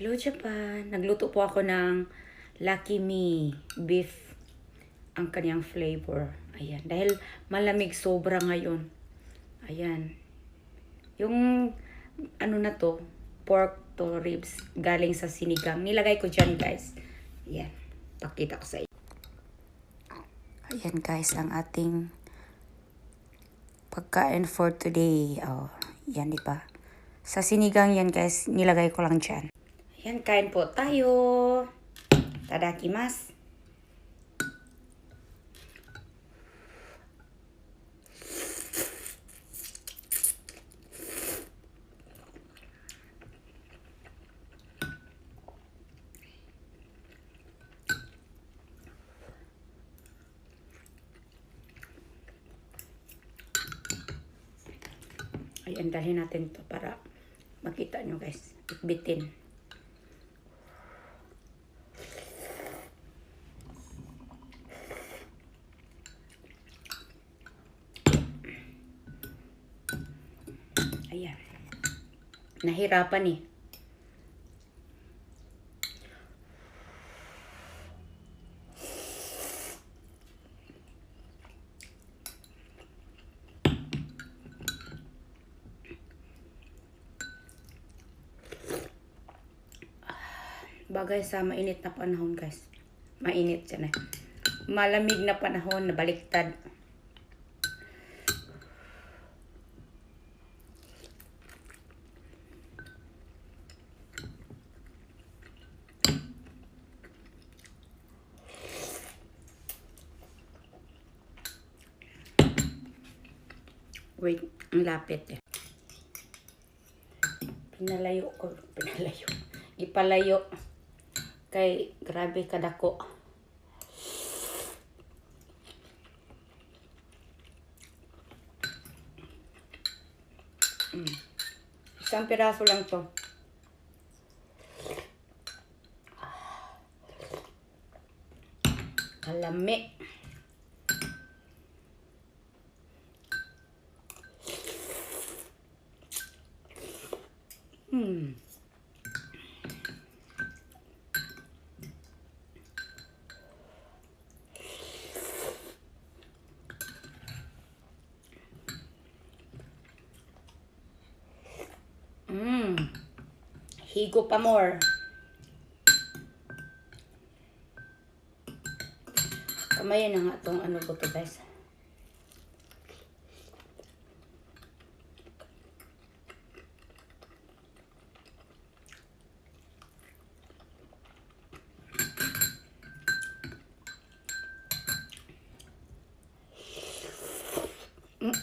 Hello Japan! Nagluto po ako ng Lucky Me beef ang kanyang flavor. Ayan. Dahil malamig sobra ngayon. Ayan. Yung ano na to, pork to ribs galing sa sinigang. Nilagay ko dyan guys. Ayan. Pakita ko sa inyo. Ayan guys, ang ating pagkain for today. Oh, yan di ba? Sa sinigang yan guys, nilagay ko lang dyan. Ayan, kain po tayo. Tadakimasu. Ayan, dalhin natin to para makita nyo guys. Bitbitin. Ayan. Nahirapan eh. Bagay sa mainit na panahon guys. Mainit siya na. Malamig na panahon na Wait, ang lapit eh. Pinalayo ko. Pinalayo. Ipalayo. Kay grabe kadako. Mm. Isang piraso lang to. Kalami. Hmm. Mm. Higo pa more. Kamayan na nga itong ano ko to guys. Mm.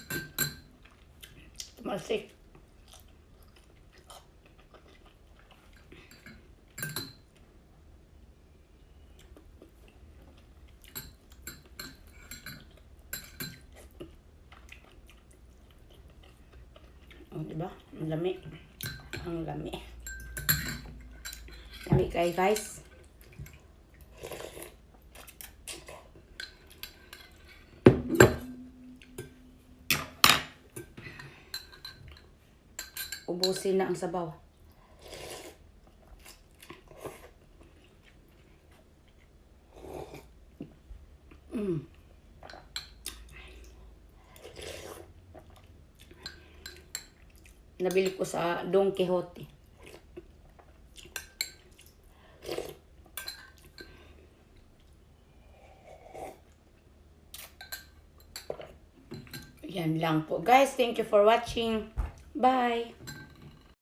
Tumalsik. Oh, di làm Ang lami. Ang lami. Lami kayo, guys. Ubusin na ang sabaw. Mm. Nabili ko sa Don Quixote. Yan lang po. Guys, thank you for watching. Bye!